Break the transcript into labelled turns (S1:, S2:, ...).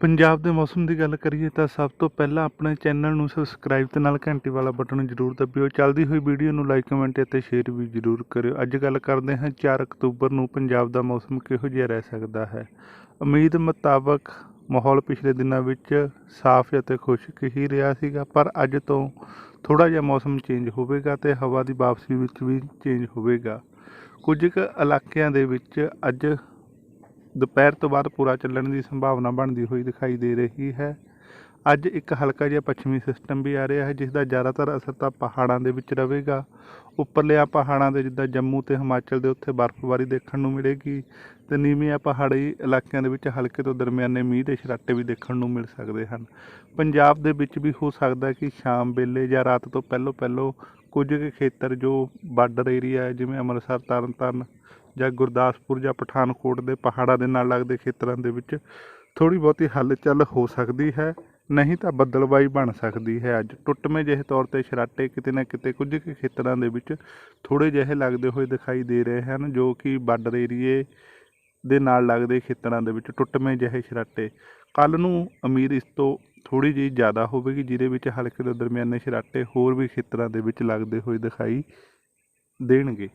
S1: ਪੰਜਾਬ ਦੇ ਮੌਸਮ ਦੀ ਗੱਲ ਕਰੀਏ ਤਾਂ ਸਭ ਤੋਂ ਪਹਿਲਾਂ ਆਪਣੇ ਚੈਨਲ ਨੂੰ ਸਬਸਕ੍ਰਾਈਬ ਤੇ ਨਾਲ ਘੰਟੀ ਵਾਲਾ ਬਟਨ ਜ਼ਰੂਰ ਦਬਿਓ। ਚੱਲਦੀ ਹੋਈ ਵੀਡੀਓ ਨੂੰ ਲਾਈਕ, ਕਮੈਂਟ ਅਤੇ ਸ਼ੇਅਰ ਵੀ ਜ਼ਰੂਰ ਕਰਿਓ। ਅੱਜ ਗੱਲ ਕਰਦੇ ਹਾਂ 4 ਅਕਤੂਬਰ ਨੂੰ ਪੰਜਾਬ ਦਾ ਮੌਸਮ ਕਿਹੋ ਜਿਹਾ ਰਹਿ ਸਕਦਾ ਹੈ। ਉਮੀਦ ਮੁਤਾਬਕ ਮਾਹੌਲ ਪਿਛਲੇ ਦਿਨਾਂ ਵਿੱਚ ਸਾਫ਼ ਅਤੇ ਖੁਸ਼ਕ ਹੀ ਰਿਹਾ ਸੀਗਾ, ਪਰ ਅੱਜ ਤੋਂ ਥੋੜਾ ਜਿਹਾ ਮੌਸਮ ਚੇਂਜ ਹੋਵੇਗਾ ਤੇ ਹਵਾ ਦੀ ਵਾਪਸੀ ਵਿੱਚ ਵੀ ਚੇਂਜ ਹੋਵੇਗਾ। ਕੁਝ ਕੁ ਇਲਾਕਿਆਂ ਦੇ ਵਿੱਚ ਅੱਜ ਦੁਪਹਿਰ ਤੋਂ ਬਾਅਦ ਪੂਰਾ ਚੱਲਣ ਦੀ ਸੰਭਾਵਨਾ ਬਣਦੀ ਹੋਈ ਦਿਖਾਈ ਦੇ ਰਹੀ ਹੈ। ਅੱਜ ਇੱਕ ਹਲਕਾ ਜਿਹਾ ਪੱਛਮੀ ਸਿਸਟਮ ਵੀ ਆ ਰਿਹਾ ਹੈ ਜਿਸ ਦਾ ਜ਼ਿਆਦਾਤਰ ਅਸਰ ਤਾਂ ਪਹਾੜਾਂ ਦੇ ਵਿੱਚ ਰਹੇਗਾ। ਉੱਪਰਲੇ ਪਹਾੜਾਂ ਦੇ ਜਿੱਦਾਂ ਜੰਮੂ ਤੇ ਹਿਮਾਚਲ ਦੇ ਉੱਥੇ ਬਰਫ਼ਬਾਰੀ ਦੇਖਣ ਨੂੰ ਮਿਲੇਗੀ ਤੇ ਨੀਵੀਆਂ ਪਹਾੜੀ ਇਲਾਕਿਆਂ ਦੇ ਵਿੱਚ ਹਲਕੇ ਤੋਂ ਦਰਮਿਆਨੇ ਮੀਂਹ ਦੇ ਛਰਾਟੇ ਵੀ ਦੇਖਣ ਨੂੰ ਮਿਲ ਸਕਦੇ ਹਨ। ਪੰਜਾਬ ਦੇ ਵਿੱਚ ਵੀ ਹੋ ਸਕਦਾ ਕਿ ਸ਼ਾਮ ਵੇਲੇ ਜਾਂ ਰਾਤ ਤੋਂ ਪਹਿਲੋਂ ਪਹਿਲੋਂ ਕੁਝ ਕੁ ਖੇਤਰ ਜੋ ਬਾਰਡਰ ਏਰੀਆ ਹੈ, ਜਿਵੇਂ ਅੰਮ੍ਰਿਤਸਰ, ਤਰਨਤਾਰਨ ਜਾਂ ਗੁਰਦਾਸਪੁਰ ਜਾਂ ਪਠਾਨਕੋਟ ਦੇ ਪਹਾੜਾਂ ਦੇ ਨਾਲ ਲੱਗਦੇ ਖੇਤਰਾਂ ਦੇ ਵਿੱਚ ਥੋੜੀ ਬਹੁਤੀ ਹਲਚਲ ਹੋ ਸਕਦੀ ਹੈ। ਨਹੀਂ ਤਾਂ ਬੱਦਲਬਾਈ ਬਣ ਸਕਦੀ ਹੈ ਅੱਜ। ਟੁੱਟਵੇਂ ਜਿਹੇ ਤੌਰ ਤੇ ਸਰਾਟੇ ਕਿਤੇ ਨਾ ਕਿਤੇ ਕੁਝ ਕੁ ਖੇਤਰਾਂ ਦੇ ਵਿੱਚ ਥੋੜੇ ਜਿਹੇ ਲੱਗਦੇ ਹੋਏ ਦਿਖਾਈ ਦੇ ਰਹੇ ਹਨ, ਜੋ ਕਿ ਬਾਰਡਰ ਏਰੀਏ ਦੇ ਨਾਲ ਲੱਗਦੇ ਖੇਤਰਾਂ ਦੇ ਵਿੱਚ ਟੁੱਟਵੇਂ ਜਿਹੇ ਸ਼ਰਾਟੇ ਕੱਲ ਨੂੰ ਅਮੀਰ ਇਸ ਤੋਂ ਥੋੜੀ ਜਿਹੀ ਜ਼ਿਆਦਾ ਹੋਵੇਗੀ, ਜਿਹਦੇ ਵਿੱਚ ਹਲਕੇ ਤੋਂ ਦਰਮਿਆਨੇ ਸਰਾਟੇ ਹੋਰ ਵੀ ਖੇਤਰਾਂ ਦੇ ਵਿੱਚ ਲੱਗਦੇ ਹੋਏ ਦਿਖਾਈ ਦੇਣਗੇ।